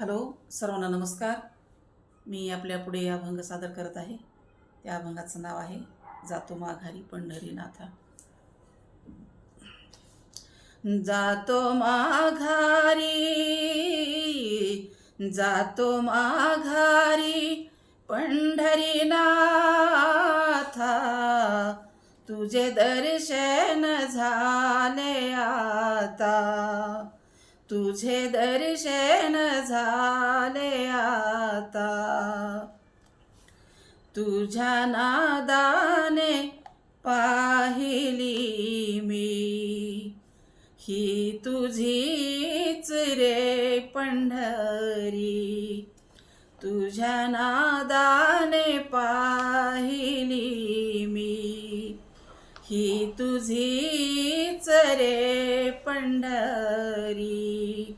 Hello सर्वांना नमस्कार. मी आपल्या पुढे अभंग सादर करत आहे. त्या अभंगाचं नाव आहे जातो माघारी पंढरीनाथा. जातो माघारी जातो माघारी पंढरीनाथा. तुझे दर्शन झाले आता. तुझे दर्शन झाले आता. तुझ्या नादाने पाहिली मी. ही तुझीच रे पंढरी. तुझ्या नादाने पाहिली मी. ही तुझीच रे पंढरी.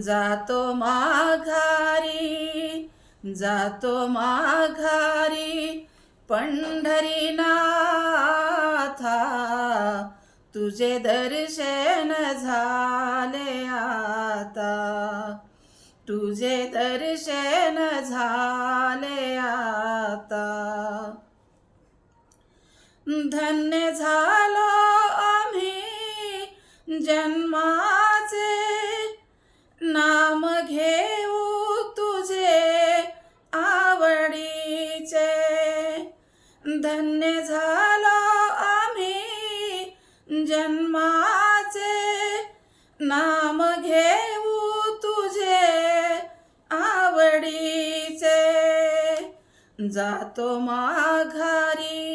जातो माघारी जातो माघारी पंढरी नाथा तुझे दर्शन झाले आता. तुझे दर्शन झाले आता. धन्य झालो आम्ही जन्माचे. नाम घेऊ तुझे आवडीचे. धन्य झालो आम्ही जन्माचे. नाम घेऊ तुझे आवडीचे. जातो माघारी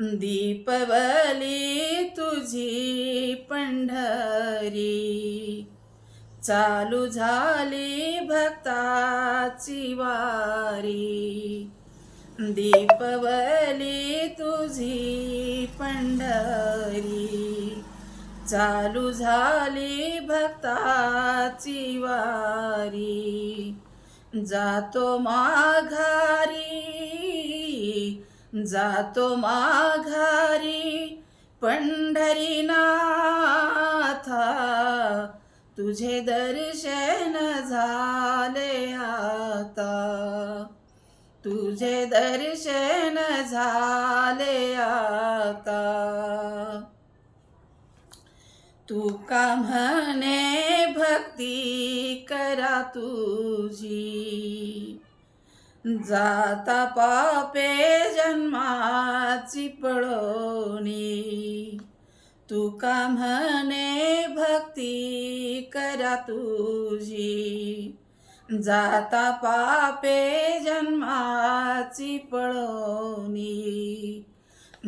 दीपवली तुझी पंढरी. चालू झाली भक्ताची वारी. दीपवली तुझी पंढरी. चालू झाली भक्ताची वारी. जातो माघारी जातो माघारी पंढरीनाथा. तुझे दर्शन झाले आता. तुझे दर्शन झाले आता. तू का म्हणे भक्ती करा तुझी. जाता पापे जन्माची पळोनी. तुका म्हणे भक्ती करा तुझी. जाता पापे जन्माची पळोनी.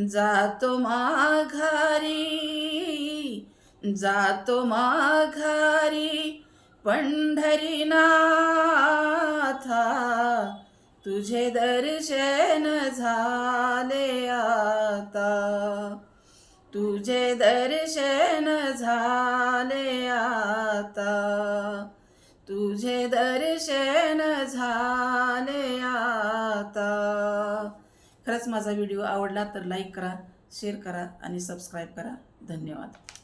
जातो माघारी जातो माघारी पंढरीनाथा. तुझे दर्शन झाले आता. तुझे दर्शन झाले आता. तुझे दर्शन झाले आता. खरंच माझा व्हिडिओ आवडला तर लाईक करा शेअर करा आणि सबस्क्राईब करा. धन्यवाद.